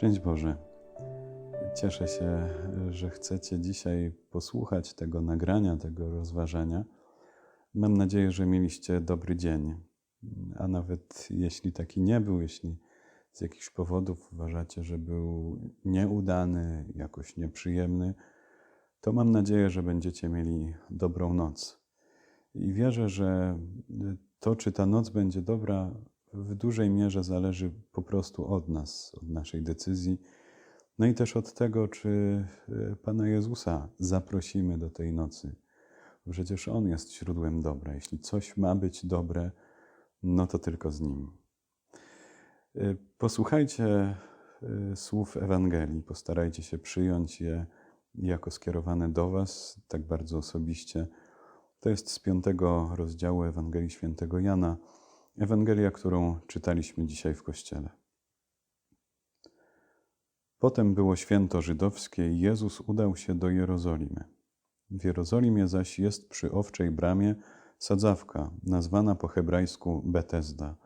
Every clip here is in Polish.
Szczęść Boże. Cieszę się, że chcecie dzisiaj posłuchać tego nagrania, tego rozważania. Mam nadzieję, że mieliście dobry dzień. A nawet jeśli taki nie był, jeśli z jakichś powodów uważacie, że był nieudany, jakoś nieprzyjemny, to mam nadzieję, że będziecie mieli dobrą noc. I wierzę, że to, czy ta noc będzie dobra, w dużej mierze zależy po prostu od nas, od naszej decyzji. No i też od tego, czy Pana Jezusa zaprosimy do tej nocy. Przecież On jest źródłem dobra. Jeśli coś ma być dobre, no to tylko z Nim. Posłuchajcie słów Ewangelii, postarajcie się przyjąć je jako skierowane do Was, tak bardzo osobiście. To jest z piątego rozdziału Ewangelii Świętego Jana, Ewangelia, którą czytaliśmy dzisiaj w kościele. Potem było święto żydowskie i Jezus udał się do Jerozolimy. W Jerozolimie zaś jest przy owczej bramie sadzawka, nazwana po hebrajsku Betesda,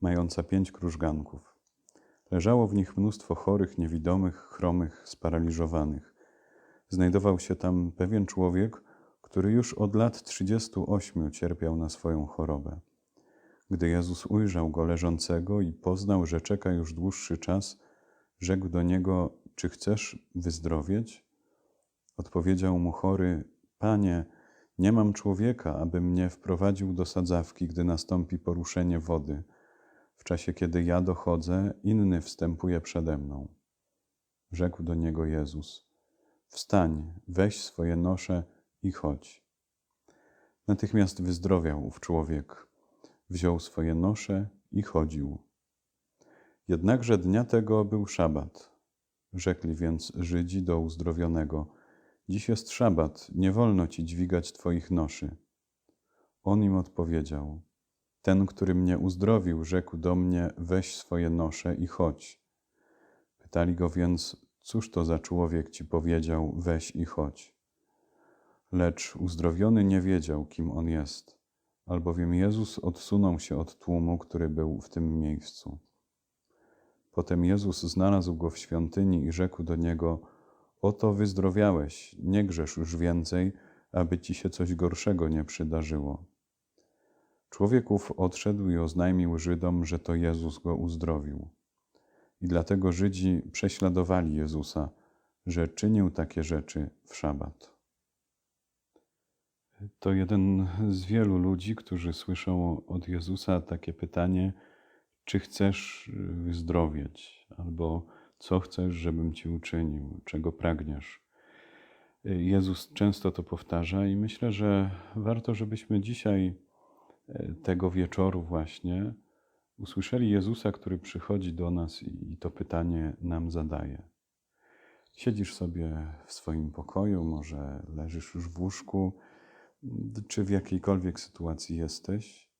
mająca pięć krużganków. Leżało w nich mnóstwo chorych, niewidomych, chromych, sparaliżowanych. Znajdował się tam pewien człowiek, który już od lat 38 cierpiał na swoją chorobę. Gdy Jezus ujrzał go leżącego i poznał, że czeka już dłuższy czas, rzekł do niego: Czy chcesz wyzdrowieć? Odpowiedział mu chory: Panie, nie mam człowieka, aby mnie wprowadził do sadzawki, gdy nastąpi poruszenie wody. W czasie, kiedy ja dochodzę, inny wstępuje przede mną. Rzekł do niego Jezus: Wstań, weź swoje nosze i chodź. Natychmiast wyzdrowiał ów człowiek wziął swoje nosze i chodził. Jednakże dnia tego był szabat. Rzekli więc Żydzi do uzdrowionego: Dziś jest szabat, nie wolno ci dźwigać twoich noszy. On im odpowiedział: Ten, który mnie uzdrowił, rzekł do mnie: Weź swoje nosze i chodź. Pytali go więc: Cóż to za człowiek ci powiedział: Weź i chodź? Lecz uzdrowiony nie wiedział, kim on jest albowiem Jezus odsunął się od tłumu, który był w tym miejscu. Potem Jezus znalazł go w świątyni i rzekł do niego: Oto wyzdrowiałeś, nie grzesz już więcej, aby ci się coś gorszego nie przydarzyło. Człowieków odszedł i oznajmił Żydom, że to Jezus go uzdrowił. I dlatego Żydzi prześladowali Jezusa, że czynił takie rzeczy w szabat. To jeden z wielu ludzi, którzy słyszą od Jezusa takie pytanie: Czy chcesz wyzdrowieć? Albo co chcesz, żebym ci uczynił? Czego pragniesz? Jezus często to powtarza, i myślę, że warto, żebyśmy dzisiaj, tego wieczoru, właśnie, usłyszeli Jezusa, który przychodzi do nas i to pytanie nam zadaje. Siedzisz sobie w swoim pokoju, może leżysz już w łóżku czy w jakiejkolwiek sytuacji jesteś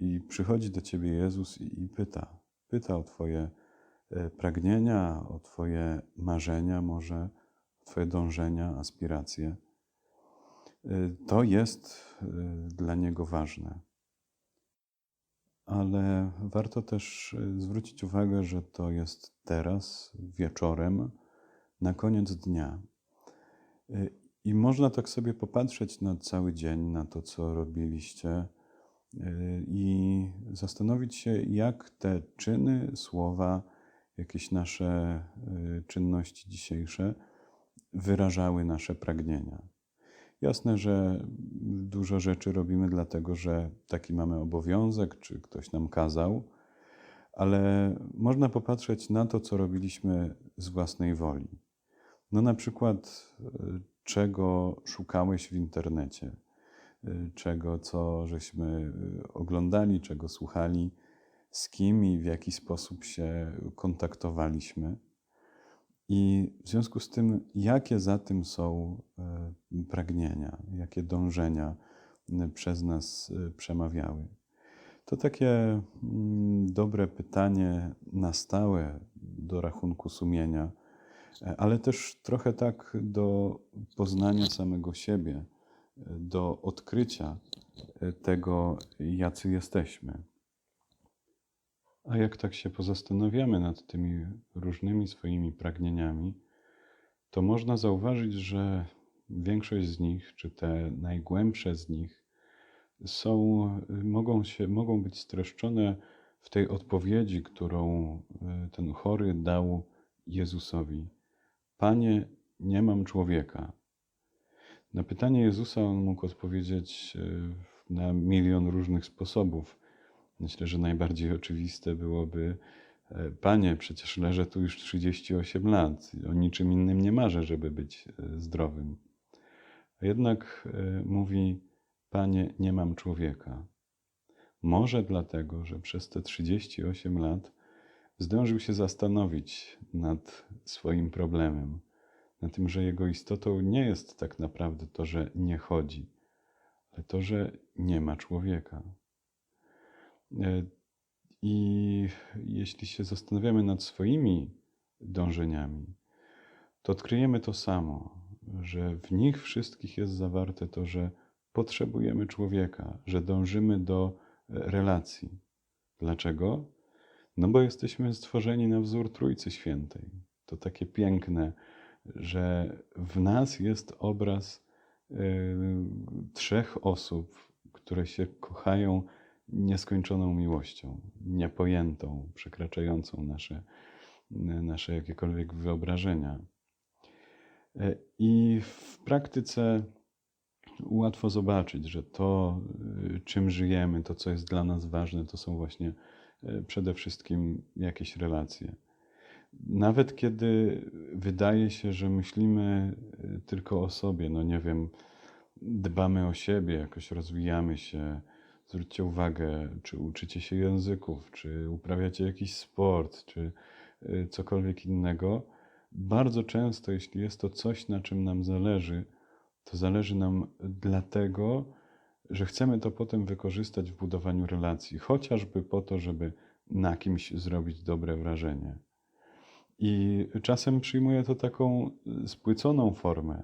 i przychodzi do ciebie Jezus i, pyta, pyta o Twoje pragnienia, o Twoje marzenia, może o Twoje dążenia, aspiracje. E, to jest e, dla Niego ważne. Ale warto też zwrócić uwagę, że to jest teraz, wieczorem, na koniec dnia. I można tak sobie popatrzeć na cały dzień, na to, co robiliście, i zastanowić się, jak te czyny, słowa, jakieś nasze y, czynności dzisiejsze wyrażały nasze pragnienia. Jasne, że dużo rzeczy robimy dlatego, że taki mamy obowiązek, czy ktoś nam kazał, ale można popatrzeć na to, co robiliśmy z własnej woli. No na przykład y, czego szukałeś w internecie, y, czego, co żeśmy oglądali, czego słuchali, z kim i w jaki sposób się kontaktowaliśmy. I w związku z tym, jakie za tym są y, pragnienia, jakie dążenia y, przez nas y, przemawiały. To takie mm, dobre pytanie na stałe do rachunku sumienia, e, ale też trochę tak do poznania samego siebie, e, do odkrycia e, tego, jacy jesteśmy. A jak tak się pozastanawiamy nad tymi różnymi swoimi pragnieniami, to można zauważyć, że większość z nich, czy te najgłębsze z nich, są, mogą, się, mogą być streszczone w tej odpowiedzi, którą y, ten chory dał Jezusowi. Panie, nie mam człowieka. Na pytanie Jezusa on mógł odpowiedzieć y, na milion różnych sposobów. Myślę, że najbardziej oczywiste byłoby: e, Panie, przecież leżę tu już 38 lat, o niczym innym nie marzę, żeby być e, zdrowym. Jednak e, mówi: Panie, nie mam człowieka. Może dlatego, że przez te 38 lat zdążył się zastanowić nad swoim problemem, na tym, że jego istotą nie jest tak naprawdę to, że nie chodzi, ale to, że nie ma człowieka. E, I jeśli się zastanawiamy nad swoimi dążeniami, to odkryjemy to samo, że w nich wszystkich jest zawarte to, że potrzebujemy człowieka, że dążymy do relacji. Dlaczego? No bo jesteśmy stworzeni na wzór Trójcy Świętej. To takie piękne, że w nas jest obraz y, trzech osób, które się kochają nieskończoną miłością, niepojętą, przekraczającą nasze, nasze jakiekolwiek wyobrażenia. E, I w praktyce łatwo zobaczyć, że to, y, czym żyjemy, to, co jest dla nas ważne, to są właśnie e, przede wszystkim jakieś relacje. Nawet kiedy wydaje się, że myślimy e, tylko o sobie, no nie wiem, dbamy o siebie, jakoś rozwijamy się, zwróćcie uwagę, czy uczycie się języków, czy uprawiacie jakiś sport, czy y, cokolwiek innego. Bardzo często, jeśli jest to coś, na czym nam zależy, to zależy nam dlatego, że chcemy to potem wykorzystać w budowaniu relacji, chociażby po to, żeby na kimś zrobić dobre wrażenie. I czasem przyjmuje to taką y, spłyconą formę.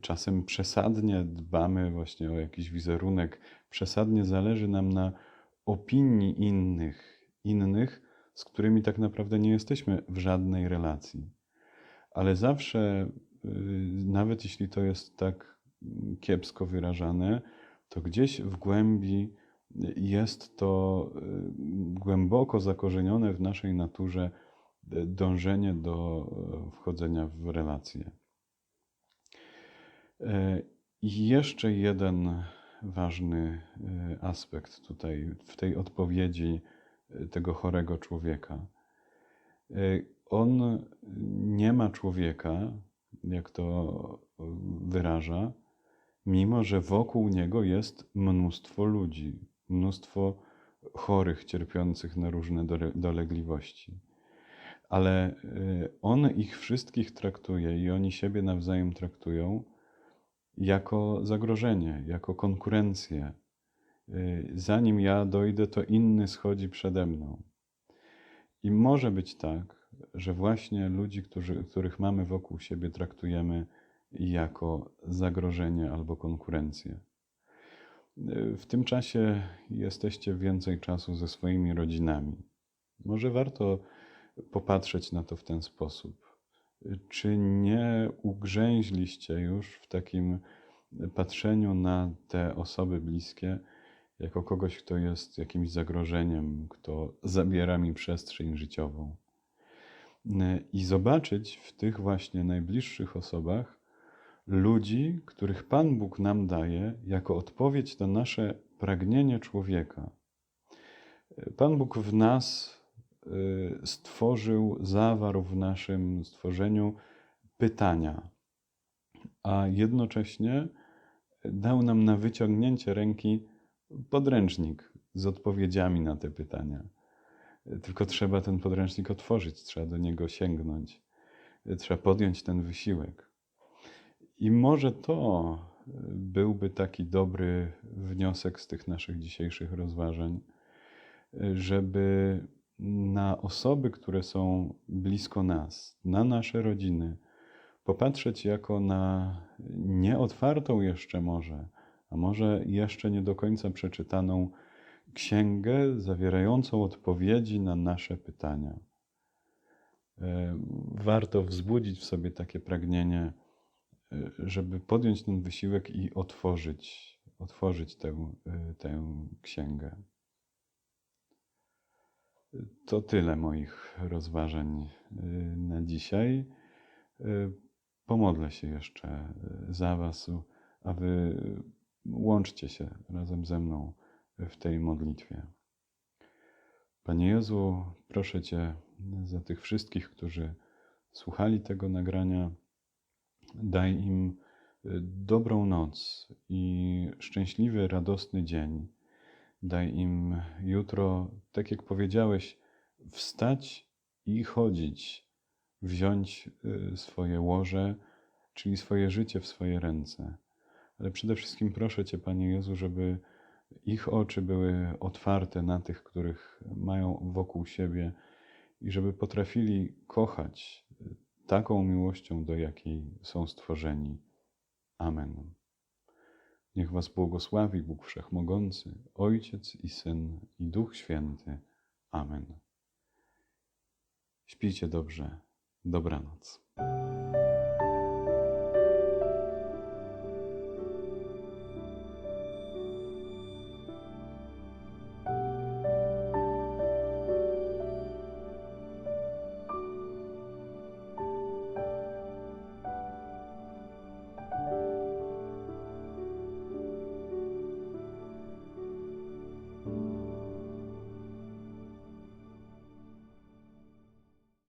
Czasem przesadnie dbamy właśnie o jakiś wizerunek, przesadnie zależy nam na opinii innych, innych, z którymi tak naprawdę nie jesteśmy w żadnej relacji. Ale zawsze, y, nawet jeśli to jest tak kiepsko wyrażane, to gdzieś w głębi jest to y, głęboko zakorzenione w naszej naturze y, dążenie do wchodzenia w relacje. I jeszcze jeden ważny e, aspekt tutaj w tej odpowiedzi e, tego chorego człowieka. E, on nie ma człowieka, jak to wyraża, mimo że wokół niego jest mnóstwo ludzi, mnóstwo chorych, cierpiących na różne dolegliwości. Ale on ich wszystkich traktuje i oni siebie nawzajem traktują jako zagrożenie, jako konkurencję. Y, zanim ja dojdę, to inny schodzi przede mną. I może być tak, że właśnie ludzi, którzy, których mamy wokół siebie, traktujemy jako zagrożenie albo konkurencję. Y, w tym czasie jesteście więcej czasu ze swoimi rodzinami. Może warto popatrzeć na to w ten sposób. Czy nie ugrzęźliście już w takim patrzeniu na te osoby bliskie jako kogoś, kto jest jakimś zagrożeniem, kto zabiera mi przestrzeń życiową? I zobaczyć w tych właśnie najbliższych osobach ludzi, których Pan Bóg nam daje jako odpowiedź na nasze pragnienie człowieka. Pan Bóg w nas stworzył, zawarł w naszym stworzeniu pytania, a jednocześnie dał nam na wyciągnięcie ręki podręcznik z odpowiedziami na te pytania. Tylko trzeba ten podręcznik otworzyć, trzeba do niego sięgnąć, trzeba podjąć ten wysiłek. I może to byłby taki dobry wniosek z tych naszych dzisiejszych rozważań, żeby na osoby, które są blisko nas, na nasze rodziny, popatrzeć jako na nieotwartą jeszcze może, a może jeszcze nie do końca przeczytaną księgę zawierającą odpowiedzi na nasze pytania. E, Warto wzbudzić w sobie takie pragnienie, e, żeby podjąć ten wysiłek i otworzyć, otworzyć tę, e, tę księgę. To tyle moich rozważań y, na dzisiaj. Y, Pomodlę się jeszcze y, za Was, a Wy łączcie się razem ze mną w tej modlitwie. Panie Jezu, proszę Cię za tych wszystkich, którzy słuchali tego nagrania. Daj im dobrą noc i szczęśliwy, radosny dzień. Daj im jutro, tak jak powiedziałeś, wstać i chodzić, wziąć y, swoje łoże, czyli swoje życie w swoje ręce. Ale przede wszystkim proszę Cię, Panie Jezu, żeby ich oczy były otwarte na tych, których mają wokół siebie i żeby potrafili kochać y, taką miłością, do jakiej są stworzeni. Amen. Niech Was błogosławi Bóg Wszechmogący, Ojciec i Syn i Duch Święty. Amen. Śpijcie dobrze. Dobranoc.